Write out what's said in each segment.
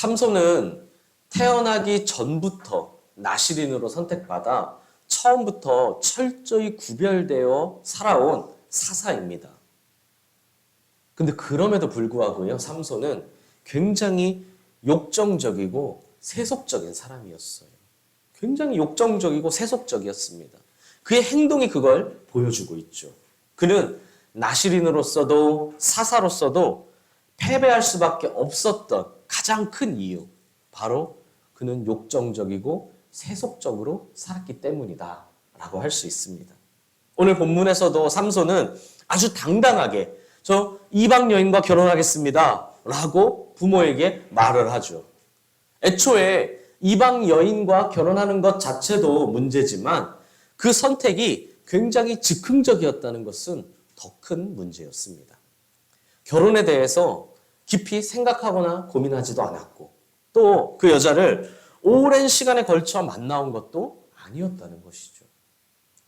삼손은 태어나기 전부터 나시린으로 선택받아 처음부터 철저히 구별되어 살아온 사사입니다. 근데 그럼에도 불구하고요, 삼손은 굉장히 욕정적이고 세속적인 사람이었어요. 굉장히 욕정적이고 세속적이었습니다. 그의 행동이 그걸 보여주고 있죠. 그는 나시린으로서도 사사로서도 패배할 수밖에 없었던 가장 큰 이유, 바로 그는 욕정적이고 세속적으로 살았기 때문이다. 라고 할 수 있습니다. 오늘 본문에서도 삼손은 아주 당당하게 저 이방 여인과 결혼하겠습니다. 라고 부모에게 말을 하죠. 애초에 이방 여인과 결혼하는 것 자체도 문제지만 그 선택이 굉장히 즉흥적이었다는 것은 더 큰 문제였습니다. 결혼에 대해서 깊이 생각하거나 고민하지도 않았고 또 그 여자를 오랜 시간에 걸쳐 만나온 것도 아니었다는 것이죠.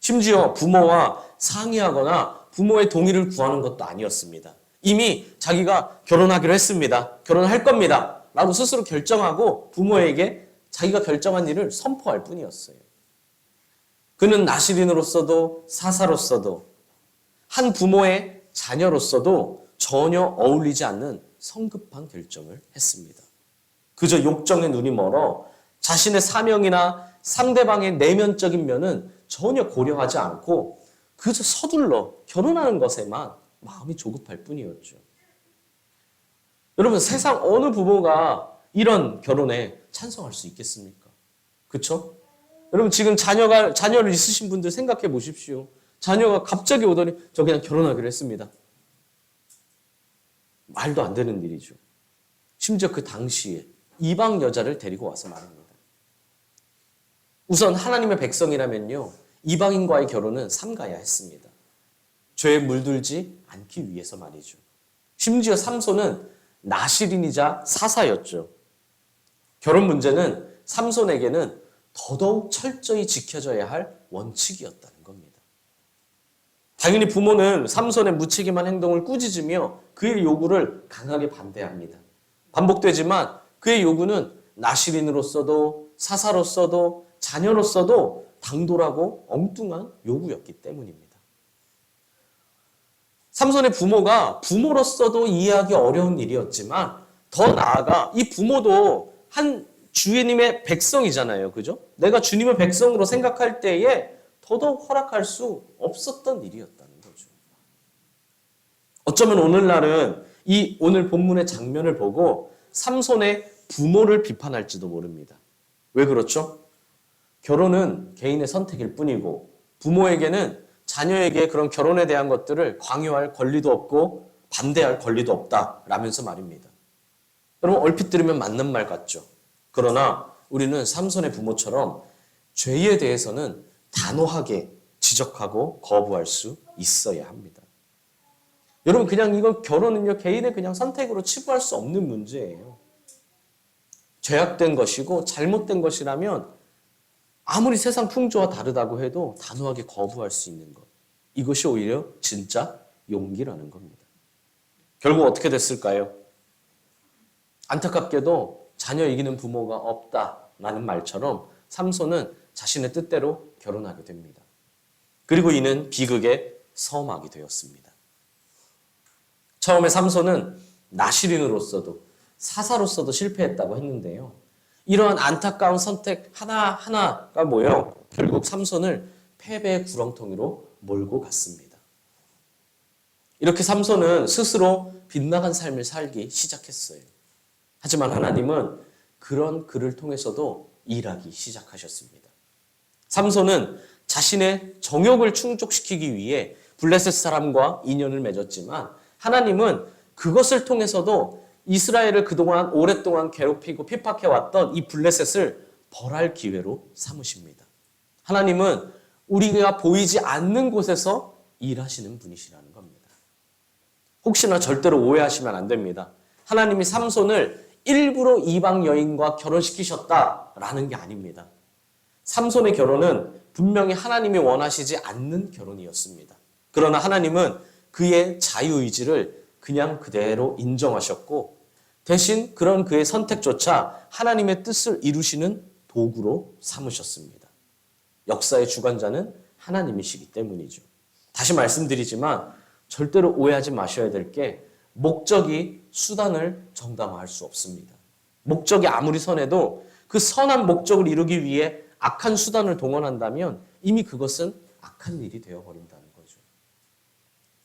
심지어 부모와 상의하거나 부모의 동의를 구하는 것도 아니었습니다. 이미 자기가 결혼하기로 했습니다. 결혼할 겁니다. 라고 스스로 결정하고 부모에게 자기가 결정한 일을 선포할 뿐이었어요. 그는 나시린으로서도 사사로서도 한 부모의 자녀로서도 전혀 어울리지 않는 성급한 결정을 했습니다. 그저 욕정에 눈이 멀어 자신의 사명이나 상대방의 내면적인 면은 전혀 고려하지 않고 그저 서둘러 결혼하는 것에만 마음이 조급할 뿐이었죠. 여러분 세상 어느 부모가 이런 결혼에 찬성할 수 있겠습니까? 그렇죠? 여러분 지금 자녀가 자녀를 있으신 분들 생각해 보십시오. 자녀가 갑자기 오더니 저 그냥 결혼하기로 했습니다. 말도 안 되는 일이죠. 심지어 그 당시에 이방 여자를 데리고 와서 말합니다. 우선 하나님의 백성이라면요. 이방인과의 결혼은 삼가야 했습니다. 죄에 물들지 않기 위해서 말이죠. 심지어 삼손은 나시린이자 사사였죠. 결혼 문제는 삼손에게는 더더욱 철저히 지켜져야 할 원칙이었다는 겁니다. 당연히 부모는 삼손의 무책임한 행동을 꾸짖으며 그의 요구를 강하게 반대합니다. 반복되지만 그의 요구는 나시린으로서도 사사로서도 자녀로서도 당돌하고 엉뚱한 요구였기 때문입니다. 삼손의 부모가 부모로서도 이해하기 어려운 일이었지만 더 나아가 이 부모도 한 주님의 백성이잖아요. 그죠? 내가 주님의 백성으로 생각할 때에 더더욱 허락할 수 없었던 일이었다는 거죠. 어쩌면 오늘날은 이 오늘 본문의 장면을 보고 삼손의 부모를 비판할지도 모릅니다. 왜 그렇죠? 결혼은 개인의 선택일 뿐이고 부모에게는 자녀에게 그런 결혼에 대한 것들을 강요할 권리도 없고 반대할 권리도 없다라면서 말입니다. 여러분 얼핏 들으면 맞는 말 같죠. 그러나 우리는 삼손의 부모처럼 죄에 대해서는 단호하게 지적하고 거부할 수 있어야 합니다. 여러분 그냥 이건 결혼은요 개인의 그냥 선택으로 치부할 수 없는 문제예요. 죄악된 것이고 잘못된 것이라면 아무리 세상 풍조와 다르다고 해도 단호하게 거부할 수 있는 것. 이것이 오히려 진짜 용기라는 겁니다. 결국 어떻게 됐을까요? 안타깝게도 자녀 이기는 부모가 없다라는 말처럼 삼손은 자신의 뜻대로 결혼하게 됩니다. 그리고 이는 비극의 서막이 되었습니다. 처음에 삼손은 나시린으로서도 사사로서도 실패했다고 했는데요. 이러한 안타까운 선택 하나하나가 모여 결국 삼손을 패배의 구렁텅이로 몰고 갔습니다. 이렇게 삼손은 스스로 빗나간 삶을 살기 시작했어요. 하지만 하나님은 그런 그를 통해서도 일하기 시작하셨습니다. 삼손은 자신의 정욕을 충족시키기 위해 블레셋 사람과 인연을 맺었지만 하나님은 그것을 통해서도 이스라엘을 그동안 오랫동안 괴롭히고 핍박해왔던 이 블레셋을 벌할 기회로 삼으십니다. 하나님은 우리가 보이지 않는 곳에서 일하시는 분이시라는 겁니다. 혹시나 절대로 오해하시면 안 됩니다. 하나님이 삼손을 일부러 이방 여인과 결혼시키셨다라는 게 아닙니다. 삼손의 결혼은 분명히 하나님이 원하시지 않는 결혼이었습니다. 그러나 하나님은 그의 자유의지를 그냥 그대로 인정하셨고 대신 그런 그의 선택조차 하나님의 뜻을 이루시는 도구로 삼으셨습니다. 역사의 주관자는 하나님이시기 때문이죠. 다시 말씀드리지만 절대로 오해하지 마셔야 될 게 목적이 수단을 정당화할 수 없습니다. 목적이 아무리 선해도 그 선한 목적을 이루기 위해 악한 수단을 동원한다면 이미 그것은 악한 일이 되어버린다는 거죠.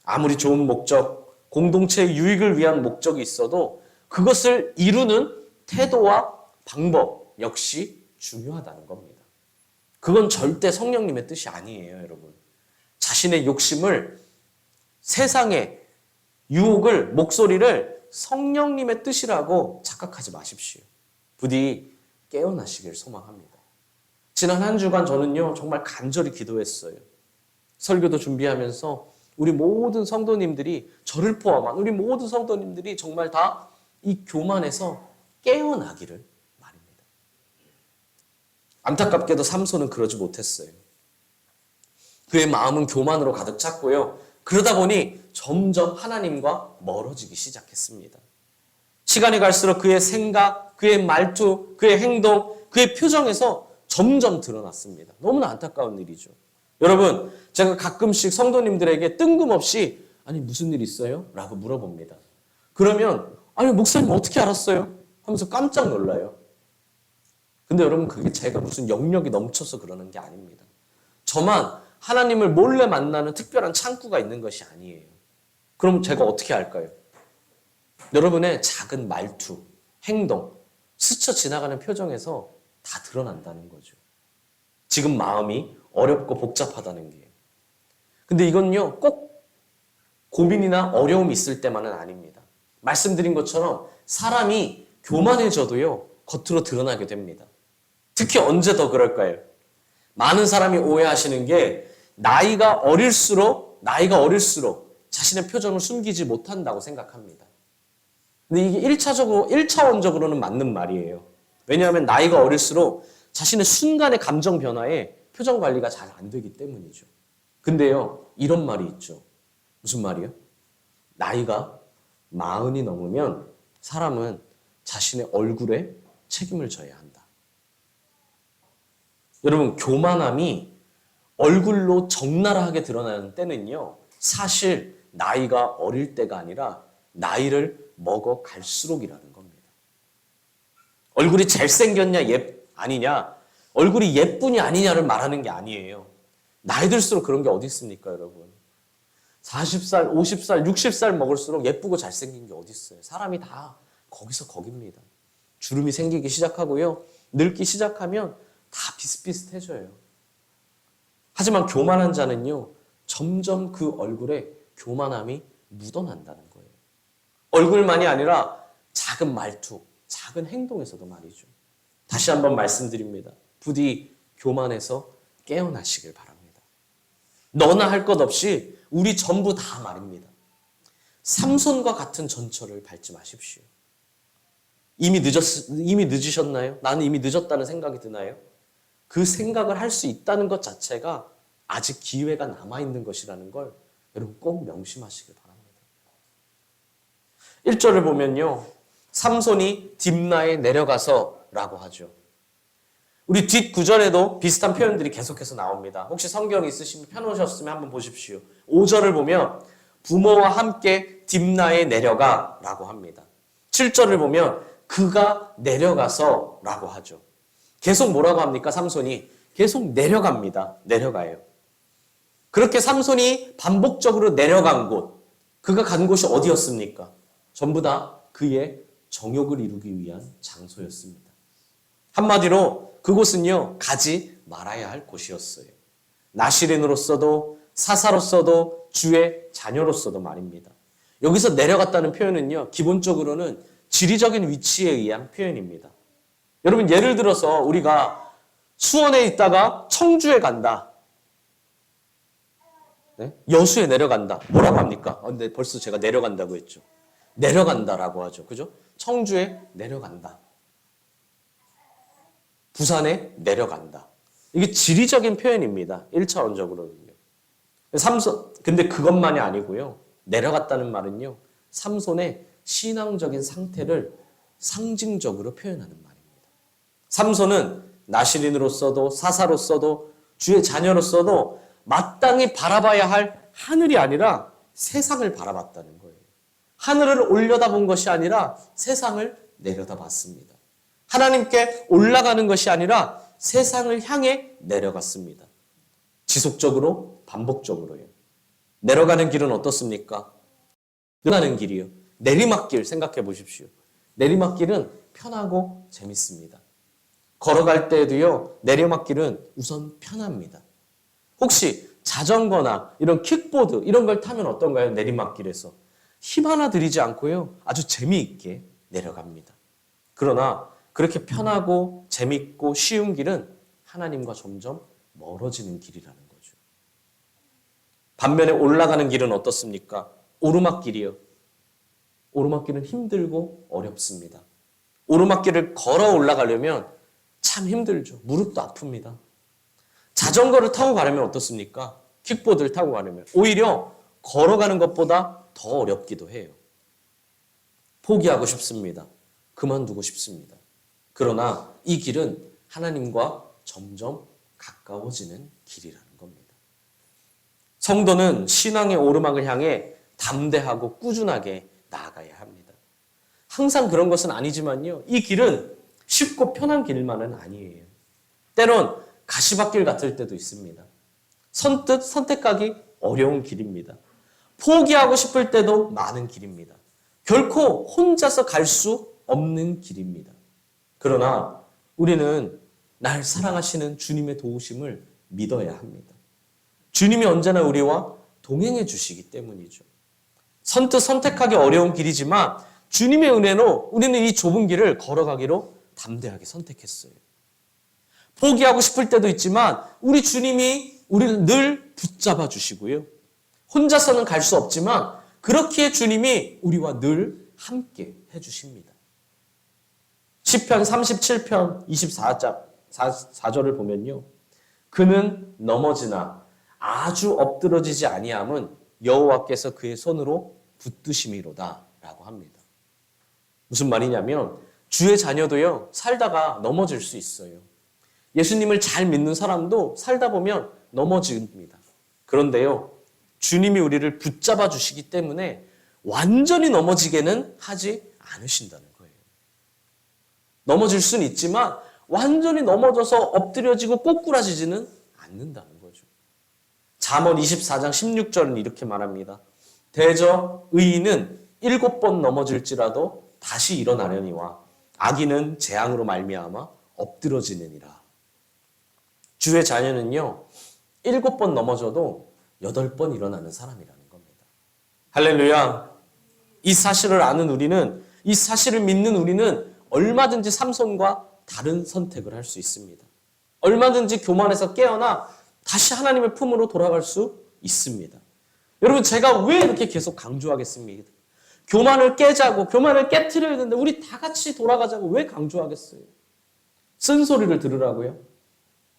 아무리 좋은 목적, 공동체의 유익을 위한 목적이 있어도 그것을 이루는 태도와 방법 역시 중요하다는 겁니다. 그건 절대 성령님의 뜻이 아니에요, 여러분. 자신의 욕심을 세상의 유혹을, 목소리를 성령님의 뜻이라고 착각하지 마십시오. 부디 깨어나시길 소망합니다. 지난 한 주간 저는요, 정말 간절히 기도했어요. 설교도 준비하면서 우리 모든 성도님들이 저를 포함한 우리 모든 성도님들이 정말 다 이 교만에서 깨어나기를 말입니다. 안타깝게도 삼손은 그러지 못했어요. 그의 마음은 교만으로 가득 찼고요. 그러다 보니 점점 하나님과 멀어지기 시작했습니다. 시간이 갈수록 그의 생각, 그의 말투, 그의 행동, 그의 표정에서 점점 드러났습니다. 너무나 안타까운 일이죠. 여러분, 제가 가끔씩 성도님들에게 뜬금없이 아니 무슨 일 있어요? 라고 물어봅니다. 그러면 아니 목사님 어떻게 알았어요? 하면서 깜짝 놀라요. 근데 여러분 그게 제가 무슨 영역이 넘쳐서 그러는 게 아닙니다. 저만 하나님을 몰래 만나는 특별한 창구가 있는 것이 아니에요. 그럼 제가 어떻게 할까요? 여러분의 작은 말투, 행동, 스쳐 지나가는 표정에서 다 드러난다는 거죠. 지금 마음이 어렵고 복잡하다는 게. 근데 이건요, 꼭 고민이나 어려움이 있을 때만은 아닙니다. 말씀드린 것처럼 사람이 교만해져도요, 겉으로 드러나게 됩니다. 특히 언제 더 그럴까요? 많은 사람이 오해하시는 게 나이가 어릴수록, 나이가 어릴수록 자신의 표정을 숨기지 못한다고 생각합니다. 근데 이게 1차적으로, 1차원적으로는 맞는 말이에요. 왜냐하면 나이가 어릴수록 자신의 순간의 감정 변화에 표정 관리가 잘 안 되기 때문이죠. 근데요, 이런 말이 있죠. 무슨 말이요? 나이가 마흔이 넘으면 사람은 자신의 얼굴에 책임을 져야 한다. 여러분, 교만함이 얼굴로 적나라하게 드러나는 때는요, 사실 나이가 어릴 때가 아니라 나이를 먹어 갈수록이라는 겁니다. 얼굴이 잘생겼냐, 예, 아니냐, 얼굴이 예쁘냐, 아니냐를 말하는 게 아니에요. 나이 들수록 그런 게 어디 있습니까, 여러분? 40살, 50살, 60살 먹을수록 예쁘고 잘생긴 게 어디 있어요? 사람이 다 거기서 거깁니다. 주름이 생기기 시작하고요. 늙기 시작하면 다 비슷비슷해져요. 하지만 교만한 자는요, 점점 그 얼굴에 교만함이 묻어난다는 거예요. 얼굴만이 아니라 작은 말투, 작은 행동에서도 말이죠. 다시 한번 말씀드립니다. 부디 교만해서 깨어나시길 바랍니다. 너나 할 것 없이 우리 전부 다 말입니다. 삼손과 같은 전철을 밟지 마십시오. 이미 늦었, 이미 늦으셨나요? 나는 이미 늦었다는 생각이 드나요? 그 생각을 할 수 있다는 것 자체가 아직 기회가 남아 있는 것이라는 걸 여러분 꼭 명심하시길 바랍니다. 1절을 보면요. 삼손이 딥나에 내려가서 라고 하죠. 우리 뒷 구절에도 비슷한 표현들이 계속해서 나옵니다. 혹시 성경 있으시면 펴놓으셨으면 한번 보십시오. 5절을 보면 부모와 함께 딥나에 내려가 라고 합니다. 7절을 보면 그가 내려가서 라고 하죠. 계속 뭐라고 합니까? 삼손이 계속 내려갑니다. 내려가요. 그렇게 삼손이 반복적으로 내려간 곳, 그가 간 곳이 어디였습니까? 전부 다 그의 정욕을 이루기 위한 장소였습니다. 한마디로 그곳은요, 가지 말아야 할 곳이었어요. 나시린으로서도 사사로서도 주의 자녀로서도 말입니다. 여기서 내려갔다는 표현은요, 기본적으로는 지리적인 위치에 의한 표현입니다. 여러분, 예를 들어서 우리가 수원에 있다가 청주에 간다. 네? 여수에 내려간다. 뭐라고 합니까? 어, 근데 벌써 제가 내려간다고 했죠. 내려간다라고 하죠. 그죠? 청주에 내려간다. 부산에 내려간다. 이게 지리적인 표현입니다. 1차원적으로는요. 삼손, 근데 그것만이 아니고요. 내려갔다는 말은요. 삼손의 신앙적인 상태를 상징적으로 표현하는 말입니다. 삼손은 나시린으로서도 사사로서도 주의 자녀로서도 마땅히 바라봐야 할 하늘이 아니라 세상을 바라봤다는 거예요. 하늘을 올려다본 것이 아니라 세상을 내려다봤습니다. 하나님께 올라가는 것이 아니라 세상을 향해 내려갔습니다. 지속적으로 반복적으로요. 내려가는 길은 어떻습니까? 늘어나는 길이요. 내리막길 생각해 보십시오. 내리막길은 편하고 재밌습니다. 걸어갈 때에도요, 내리막길은 우선 편합니다. 혹시 자전거나 이런 킥보드 이런 걸 타면 어떤가요? 내리막길에서. 힘 하나 들이지 않고요, 아주 재미있게 내려갑니다. 그러나 그렇게 편하고 재밌고 쉬운 길은 하나님과 점점 멀어지는 길이라는 거죠. 반면에 올라가는 길은 어떻습니까? 오르막길이요. 오르막길은 힘들고 어렵습니다. 오르막길을 걸어 올라가려면 참 힘들죠. 무릎도 아픕니다. 자전거를 타고 가려면 어떻습니까? 킥보드를 타고 가려면 오히려 걸어가는 것보다 더 어렵기도 해요. 포기하고 싶습니다. 그만두고 싶습니다. 그러나 이 길은 하나님과 점점 가까워지는 길이라는 겁니다. 성도는 신앙의 오르막을 향해 담대하고 꾸준하게 나아가야 합니다. 항상 그런 것은 아니지만요. 이 길은 쉽고 편한 길만은 아니에요. 때론 가시밭길 같을 때도 있습니다. 선뜻 선택하기 어려운 길입니다. 포기하고 싶을 때도 많은 길입니다. 결코 혼자서 갈 수 없는 길입니다. 그러나 우리는 날 사랑하시는 주님의 도우심을 믿어야 합니다. 주님이 언제나 우리와 동행해 주시기 때문이죠. 선뜻 선택하기 어려운 길이지만 주님의 은혜로 우리는 이 좁은 길을 걸어가기로 담대하게 선택했어요. 포기하고 싶을 때도 있지만 우리 주님이 우리를 늘 붙잡아 주시고요. 혼자서는 갈 수 없지만 그렇기에 주님이 우리와 늘 함께 해 주십니다. 시편 37편 24장 4절을 보면요. 그는 넘어지나 아주 엎드러지지 아니함은 여호와께서 그의 손으로 붙드심이로다라고 합니다. 무슨 말이냐면 주의 자녀도요. 살다가 넘어질 수 있어요. 예수님을 잘 믿는 사람도 살다 보면 넘어집니다. 그런데요. 주님이 우리를 붙잡아 주시기 때문에 완전히 넘어지게는 하지 않으신다는. 넘어질 수는 있지만 완전히 넘어져서 엎드려지고 꼬꾸라지지는 않는다는 거죠. 잠언 24장 16절은 이렇게 말합니다. 대저 의인은 일곱 번 넘어질지라도 다시 일어나려니와 악인은 재앙으로 말미암아 엎드러지느니라. 주의 자녀는요. 일곱 번 넘어져도 여덟 번 일어나는 사람이라는 겁니다. 할렐루야. 이 사실을 아는 우리는 이 사실을 믿는 우리는 얼마든지 삼손과 다른 선택을 할 수 있습니다. 얼마든지 교만에서 깨어나 다시 하나님의 품으로 돌아갈 수 있습니다. 여러분 제가 왜 이렇게 계속 강조하겠습니까? 교만을 깨자고 교만을 깨트려야 되는데 우리 다 같이 돌아가자고 왜 강조하겠어요? 쓴소리를 들으라고요?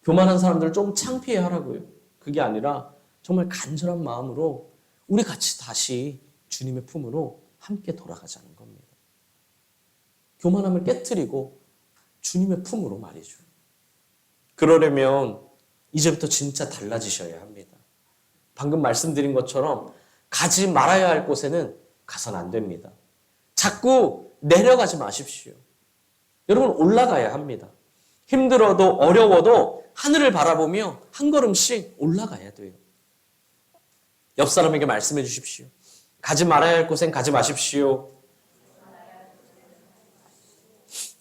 교만한 사람들 좀 창피해 하라고요? 그게 아니라 정말 간절한 마음으로 우리 같이 다시 주님의 품으로 함께 돌아가자는. 교만함을 깨트리고 주님의 품으로 말이죠. 그러려면 이제부터 진짜 달라지셔야 합니다. 방금 말씀드린 것처럼 가지 말아야 할 곳에는 가선 안 됩니다. 자꾸 내려가지 마십시오. 여러분 올라가야 합니다. 힘들어도 어려워도 하늘을 바라보며 한 걸음씩 올라가야 돼요. 옆 사람에게 말씀해 주십시오. 가지 말아야 할 곳엔 가지 마십시오.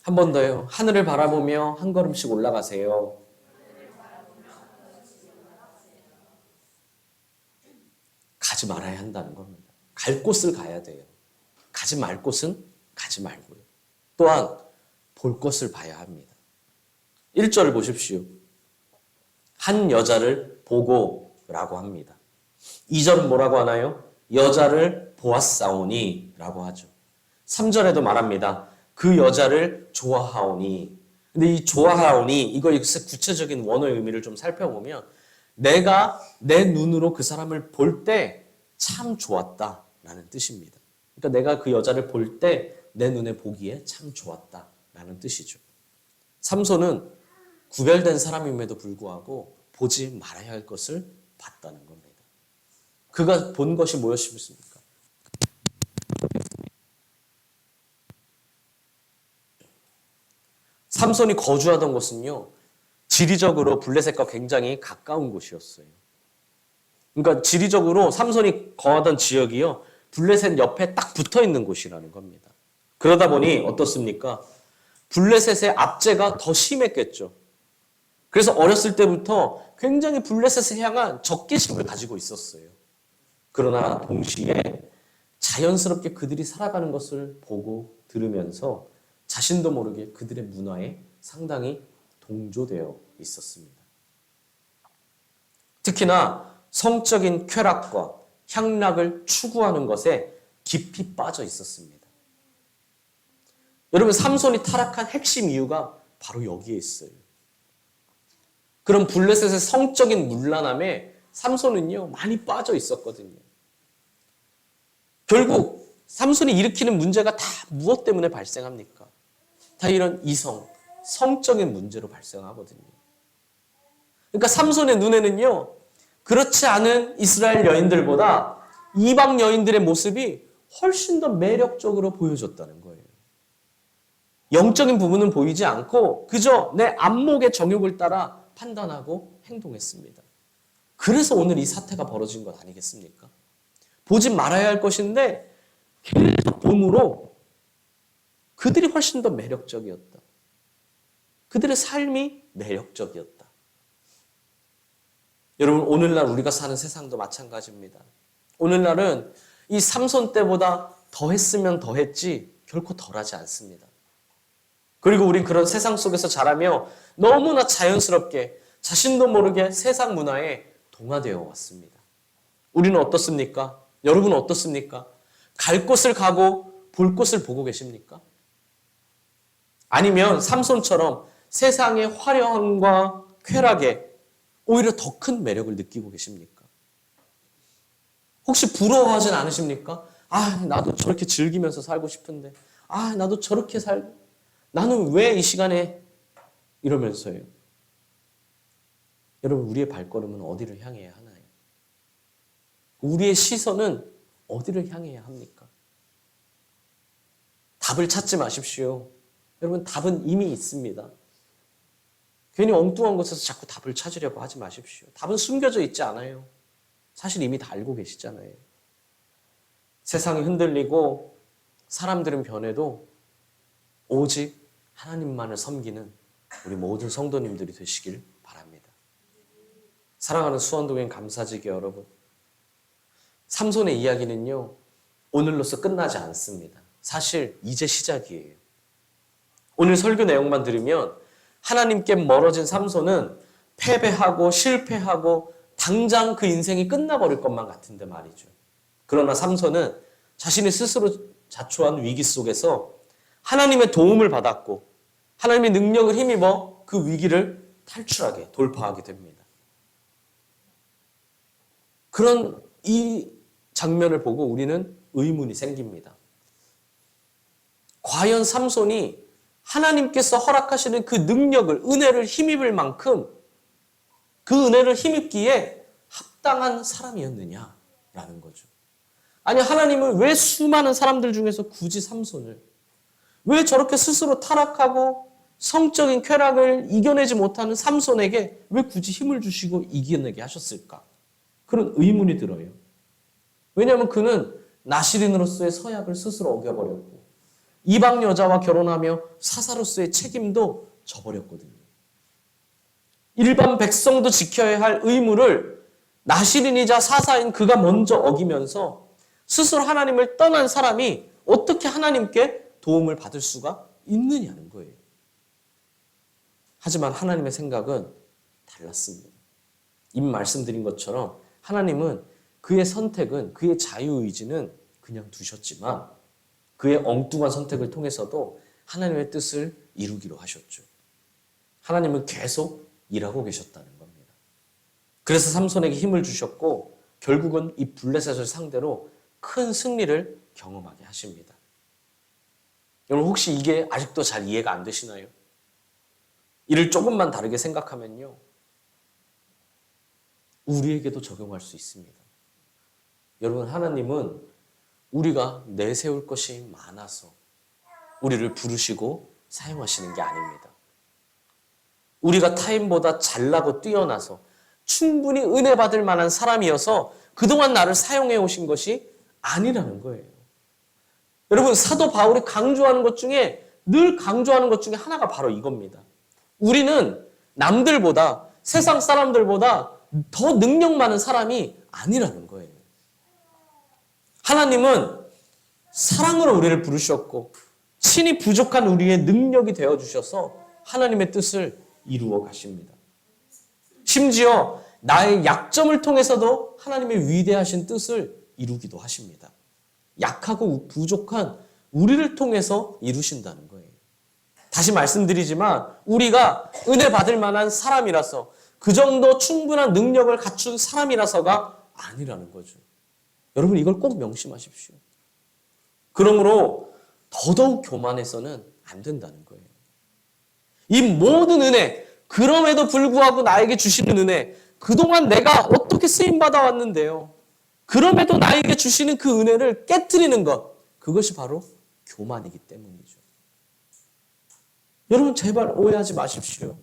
한 번 더요. 하늘을 바라보며 한 걸음씩 올라가세요. 가지 말아야 한다는 겁니다. 갈 곳을 가야 돼요. 가지 말 곳은 가지 말고요. 또한 볼 것을 봐야 합니다. 1절을 보십시오. 한 여자를 보고 라고 합니다. 2절은 뭐라고 하나요? 여자를 보았사오니 라고 하죠. 3절에도 말합니다. 그 여자를 좋아하오니. 근데 이 좋아하오니 이거 구체적인 원어의 의미를 좀 살펴보면 내가 내 눈으로 그 사람을 볼 때 참 좋았다라는 뜻입니다. 그러니까 내가 그 여자를 볼 때 내 눈에 보기에 참 좋았다라는 뜻이죠. 삼손은 구별된 사람임에도 불구하고 보지 말아야 할 것을 봤다는 겁니다. 그가 본 것이 무엇이었습니까? 삼손이 거주하던 곳은요, 지리적으로 블레셋과 굉장히 가까운 곳이었어요. 그러니까 지리적으로 삼손이 거하던 지역이요, 블레셋 옆에 딱 붙어 있는 곳이라는 겁니다. 그러다 보니 어떻습니까? 블레셋의 압제가 더 심했겠죠. 그래서 어렸을 때부터 굉장히 블레셋을 향한 적개심을 가지고 있었어요. 그러나 동시에 자연스럽게 그들이 살아가는 것을 보고 들으면서 자신도 모르게 그들의 문화에 상당히 동조되어 있었습니다. 특히나 성적인 쾌락과 향락을 추구하는 것에 깊이 빠져 있었습니다. 여러분, 삼손이 타락한 핵심 이유가 바로 여기에 있어요. 그런 블레셋의 성적인 문란함에 삼손은요, 많이 빠져 있었거든요. 결국 삼손이 일으키는 문제가 다 무엇 때문에 발생합니까? 다 이런 이성, 성적인 문제로 발생하거든요. 그러니까 삼손의 눈에는요, 그렇지 않은 이스라엘 여인들보다 이방 여인들의 모습이 훨씬 더 매력적으로 보여졌다는 거예요. 영적인 부분은 보이지 않고 그저 내 안목의 정욕을 따라 판단하고 행동했습니다. 그래서 오늘 이 사태가 벌어진 것 아니겠습니까? 보지 말아야 할 것인데 계속 봄으로 그들이 훨씬 더 매력적이었다. 그들의 삶이 매력적이었다. 여러분, 오늘날 우리가 사는 세상도 마찬가지입니다. 오늘날은 이 삼손 때보다 더 했으면 더 했지 결코 덜 하지 않습니다. 그리고 우린 그런 세상 속에서 자라며 너무나 자연스럽게 자신도 모르게 세상 문화에 동화되어 왔습니다. 우리는 어떻습니까? 여러분은 어떻습니까? 갈 곳을 가고 볼 곳을 보고 계십니까? 아니면 삼손처럼 세상의 화려함과 쾌락에 오히려 더 큰 매력을 느끼고 계십니까? 혹시 부러워하진 않으십니까? 아, 나도 저렇게 즐기면서 살고 싶은데. 아, 나도 저렇게 살, 나는 왜 이 시간에 이러면서요? 여러분, 우리의 발걸음은 어디를 향해야 하나요? 우리의 시선은 어디를 향해야 합니까? 답을 찾지 마십시오. 여러분, 답은 이미 있습니다. 괜히 엉뚱한 곳에서 자꾸 답을 찾으려고 하지 마십시오. 답은 숨겨져 있지 않아요. 사실 이미 다 알고 계시잖아요. 세상이 흔들리고 사람들은 변해도 오직 하나님만을 섬기는 우리 모든 성도님들이 되시길 바랍니다. 사랑하는 수원동행 감사지기 여러분. 삼손의 이야기는요, 오늘로서 끝나지 않습니다. 사실 이제 시작이에요. 오늘 설교 내용만 들으면 하나님께 멀어진 삼손은 패배하고 실패하고 당장 그 인생이 끝나버릴 것만 같은데 말이죠. 그러나 삼손은 자신이 스스로 자초한 위기 속에서 하나님의 도움을 받았고 하나님의 능력을 힘입어 그 위기를 탈출하게 돌파하게 됩니다. 그런 이 장면을 보고 우리는 의문이 생깁니다. 과연 삼손이 하나님께서 허락하시는 그 능력을, 은혜를 힘입을 만큼 그 은혜를 힘입기에 합당한 사람이었느냐라는 거죠. 아니, 하나님은 왜 수많은 사람들 중에서 굳이 삼손을, 왜 저렇게 스스로 타락하고 성적인 쾌락을 이겨내지 못하는 삼손에게 왜 굳이 힘을 주시고 이겨내게 하셨을까? 그런 의문이 들어요. 왜냐하면 그는 나시린으로서의 서약을 스스로 어겨버렸고, 이방 여자와 결혼하며 사사로서의 책임도 져버렸거든요. 일반 백성도 지켜야 할 의무를 나시린이자 사사인 그가 먼저 어기면서 스스로 하나님을 떠난 사람이 어떻게 하나님께 도움을 받을 수가 있느냐는 거예요. 하지만 하나님의 생각은 달랐습니다. 이미 말씀드린 것처럼 하나님은 그의 선택은 그의 자유의지는 그냥 두셨지만 그의 엉뚱한 선택을 통해서도 하나님의 뜻을 이루기로 하셨죠. 하나님은 계속 일하고 계셨다는 겁니다. 그래서 삼손에게 힘을 주셨고 결국은 이 블레셋을 상대로 큰 승리를 경험하게 하십니다. 여러분 혹시 이게 아직도 잘 이해가 안 되시나요? 이를 조금만 다르게 생각하면요. 우리에게도 적용할 수 있습니다. 여러분 하나님은 우리가 내세울 것이 많아서 우리를 부르시고 사용하시는 게 아닙니다. 우리가 타인보다 잘나고 뛰어나서 충분히 은혜 받을 만한 사람이어서 그동안 나를 사용해 오신 것이 아니라는 거예요. 여러분 사도 바울이 강조하는 것 중에 늘 강조하는 것 중에 하나가 바로 이겁니다. 우리는 남들보다 세상 사람들보다 더 능력 많은 사람이 아니라는 거예요. 하나님은 사랑으로 우리를 부르셨고 친히 부족한 우리의 능력이 되어 주셔서 하나님의 뜻을 이루어 가십니다. 심지어 나의 약점을 통해서도 하나님의 위대하신 뜻을 이루기도 하십니다. 약하고 부족한 우리를 통해서 이루신다는 거예요. 다시 말씀드리지만 우리가 은혜 받을 만한 사람이라서 그 정도 충분한 능력을 갖춘 사람이라서가 아니라는 거죠. 여러분 이걸 꼭 명심하십시오. 그러므로 더더욱 교만해서는 안 된다는 거예요. 이 모든 은혜, 그럼에도 불구하고 나에게 주시는 은혜, 그동안 내가 어떻게 쓰임 받아 왔는데요. 그럼에도 나에게 주시는 그 은혜를 깨뜨리는 것, 그것이 바로 교만이기 때문이죠. 여러분 제발 오해하지 마십시오.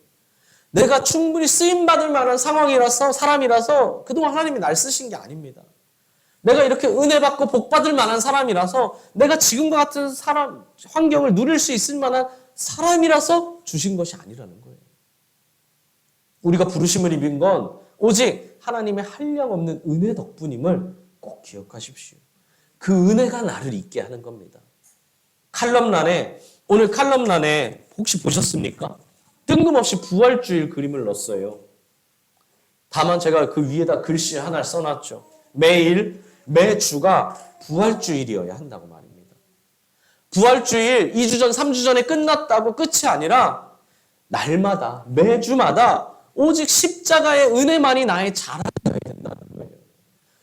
내가 충분히 쓰임 받을 만한 상황이라서 사람이라서 그동안 하나님이 날 쓰신 게 아닙니다. 내가 이렇게 은혜 받고 복 받을 만한 사람이라서 내가 지금과 같은 사람 환경을 누릴 수 있을 만한 사람이라서 주신 것이 아니라는 거예요. 우리가 부르심을 입은 건 오직 하나님의 한량 없는 은혜 덕분임을 꼭 기억하십시오. 그 은혜가 나를 있게 하는 겁니다. 칼럼란에 오늘 칼럼란에 혹시 보셨습니까? 뜬금없이 부활주일 그림을 넣었어요. 다만 제가 그 위에다 글씨 하나를 써놨죠. 매일 매 주가 부활주일이어야 한다고 말입니다. 부활주일 2주 전, 3주 전에 끝났다고 끝이 아니라 날마다 매주마다 오직 십자가의 은혜만이 나의 자랑이어야 된다는 거예요.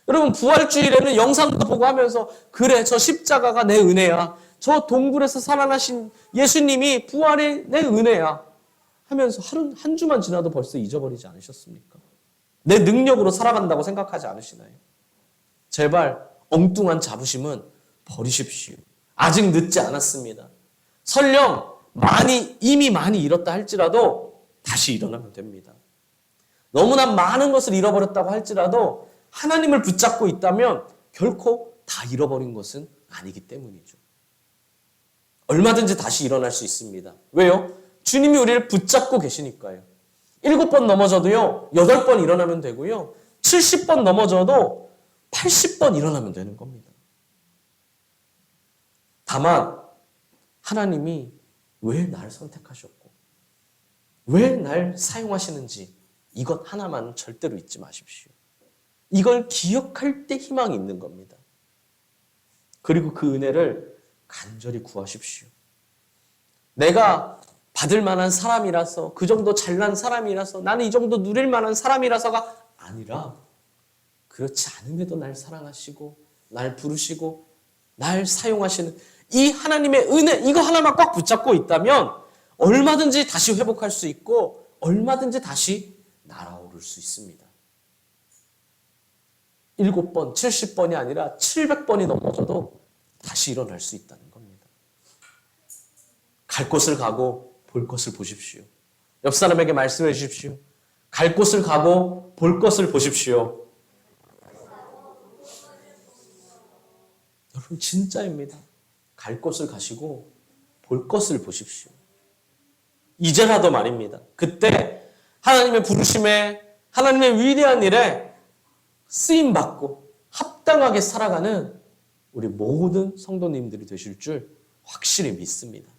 여러분 부활주일에는 영상도 보고 하면서 그래 저 십자가가 내 은혜야. 저 동굴에서 살아나신 예수님이 부활의 내 은혜야. 하면서 하루 한 주만 지나도 벌써 잊어버리지 않으셨습니까? 내 능력으로 살아간다고 생각하지 않으시나요? 제발 엉뚱한 자부심은 버리십시오. 아직 늦지 않았습니다. 설령 많이 이미 많이 잃었다 할지라도 다시 일어나면 됩니다. 너무나 많은 것을 잃어버렸다고 할지라도 하나님을 붙잡고 있다면 결코 다 잃어버린 것은 아니기 때문이죠. 얼마든지 다시 일어날 수 있습니다. 왜요? 주님이 우리를 붙잡고 계시니까요. 일곱 번 넘어져도요, 여덟 번 일어나면 되고요, 70번 넘어져도 80번 일어나면 되는 겁니다. 다만, 하나님이 왜 나를 선택하셨고, 왜 날 사용하시는지 이것 하나만 절대로 잊지 마십시오. 이걸 기억할 때 희망이 있는 겁니다. 그리고 그 은혜를 간절히 구하십시오. 내가 받을 만한 사람이라서 그 정도 잘난 사람이라서 나는 이 정도 누릴 만한 사람이라서가 아니라 그렇지 않음에도 날 사랑하시고 날 부르시고 날 사용하시는 이 하나님의 은혜 이거 하나만 꽉 붙잡고 있다면 얼마든지 다시 회복할 수 있고 얼마든지 다시 날아오를 수 있습니다. 일곱 번, 칠십 번이 아니라 칠백 번이 넘어져도 다시 일어날 수 있다는 겁니다. 갈 곳을 가고 볼 것을 보십시오. 옆 사람에게 말씀해 주십시오. 갈 곳을 가고 볼 것을 보십시오. 여러분 진짜입니다. 갈 곳을 가시고 볼 것을 보십시오. 이제라도 말입니다. 그때 하나님의 부르심에 하나님의 위대한 일에 쓰임 받고 합당하게 살아가는 우리 모든 성도님들이 되실 줄 확실히 믿습니다.